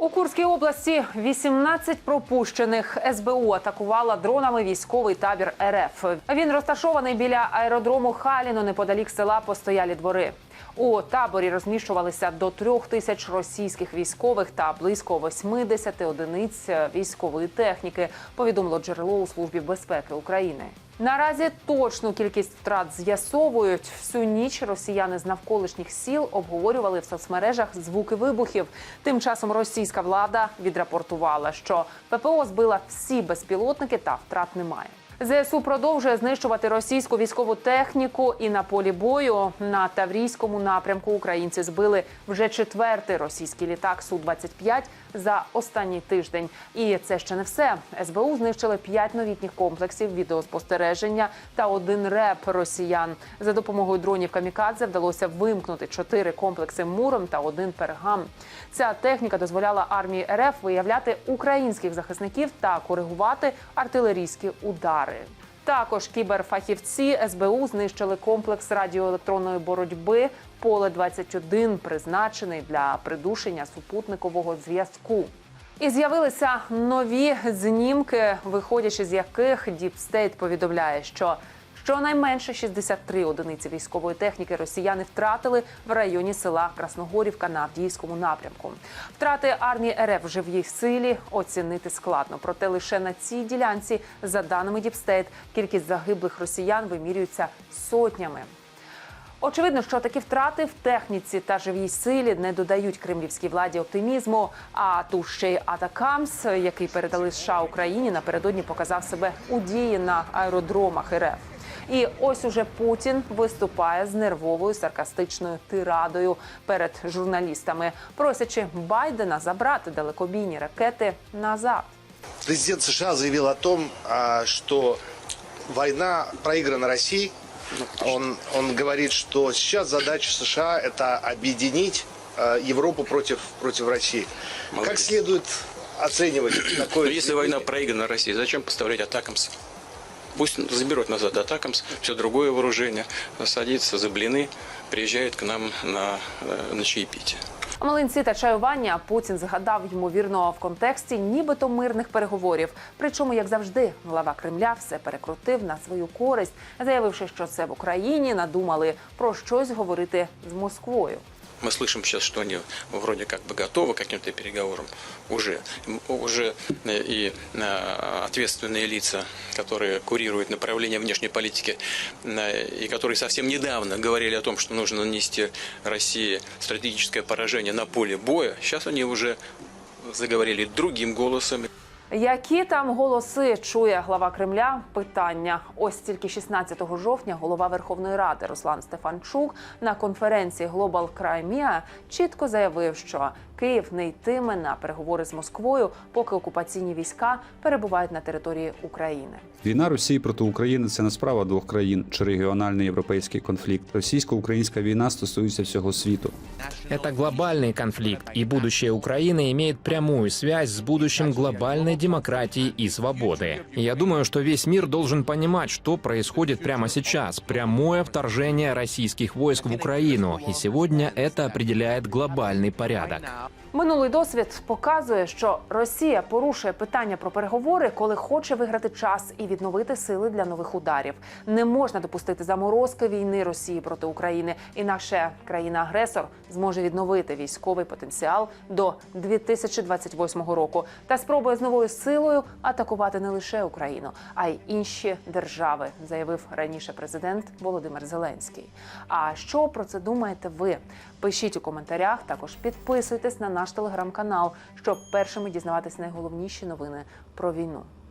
У Курській області 18 пропущених СБУ атакувала дронами військовий табір РФ. Він розташований біля аеродрому Халіно неподалік села Постоялі двори. У таборі розміщувалися до трьох тисяч російських військових та близько 80 одиниць військової техніки. Повідомило джерело у службі безпеки України. Наразі точну кількість втрат з'ясовують. Всю ніч росіяни з навколишніх сіл обговорювали в соцмережах звуки вибухів. Тим часом російська влада відрапортувала, що ППО збила всі безпілотники та втрат немає. ЗСУ продовжує знищувати російську військову техніку і на полі бою на Таврійському напрямку українці збили вже четвертий російський літак су 25 за останній тиждень. І це ще не все. СБУ знищили п'ять новітніх комплексів відеоспостереження та один реп росіян. За допомогою дронів камікадзе вдалося вимкнути чотири комплекси муром та один пергам. Ця техніка дозволяла армії РФ виявляти українських захисників та коригувати артилерійські удари. Також кіберфахівці СБУ знищили комплекс радіоелектронної боротьби поле 21 призначений для придушення супутникового зв'язку. І з'явилися нові знімки, виходячи з яких Діпстейт повідомляє, що щонайменше 63 одиниці військової техніки росіяни втратили в районі села Красногорівка на Авдіївському напрямку. Втрати армії РФ в їх силі оцінити складно. Проте лише на цій ділянці, за даними Діпстейт, кількість загиблих росіян вимірюється сотнями. Очевидно, що такі втрати в техніці та живій силі не додають кремлівській владі оптимізму. А тут ще й Атакамс, який передали США Україні, напередодні показав себе у дії на аеродромах РФ. І ось уже Путін виступає з нервовою саркастичною тирадою перед журналістами, просячи Байдена забрати далекобійні ракети назад. Президент США заявил о том, что война проиграна Россией. Он, он говорит, что сейчас задача США – это объединить Европу против, против России. Как следует оценивать такое? Но если война проиграна России, зачем поставлять атакамс? Пусть заберут назад атакамс, все другое вооружение, садится за блины, приезжает к нам на, э, на чаепитие. А млинці та чаювання Путін згадав ймовірно в контексті нібито мирних переговорів. Причому, як завжди, глава Кремля все перекрутив на свою користь, заявивши, що це в Україні надумали про щось говорити з Москвою. Мы слышим сейчас, что они вроде как бы готовы к каким-то переговорам уже. Уже э, и э, ответственные лица, которые курируют направление внешней политики, э, и которые совсем недавно говорили о том, что нужно нанести России стратегическое поражение на поле боя, сейчас они уже заговорили другим голосом. Які там голоси чує глава Кремля? Питання. Ось тільки 16 жовтня голова Верховної Ради Руслан Стефанчук на конференції Global Crimea чітко заявив, що Київ не йтиме на переговори з Москвою, поки окупаційні війська перебувають на території України. Війна Росії проти України це не справа двох країн чи регіональний європейський конфлікт. Російсько-українська війна стосується всього світу. Это глобальный конфликт, и будущее Украины имеет прямую связь с будущим глобальной демократии и свободы. И Я думаю, что весь мир должен понимать, что происходит прямо сейчас. Прямое вторжение российских войск в Украину. И сегодня это определяет глобальный порядок. Минулий досвід показує, що Росія порушує питання про переговори, коли хоче виграти час і відновити сили для нових ударів. Не можна допустити заморозки війни Росії проти України. Інакше країна-агресор зможе відновити військовий потенціал до 2028 року та спробує з новою силою атакувати не лише Україну, а й інші держави, заявив раніше президент Володимир Зеленський. А що про це думаєте ви? Пишіть у коментарях. Також підписуйтесь на наш телеграм-канал, щоб першими дізнаватись найголовніші новини про війну.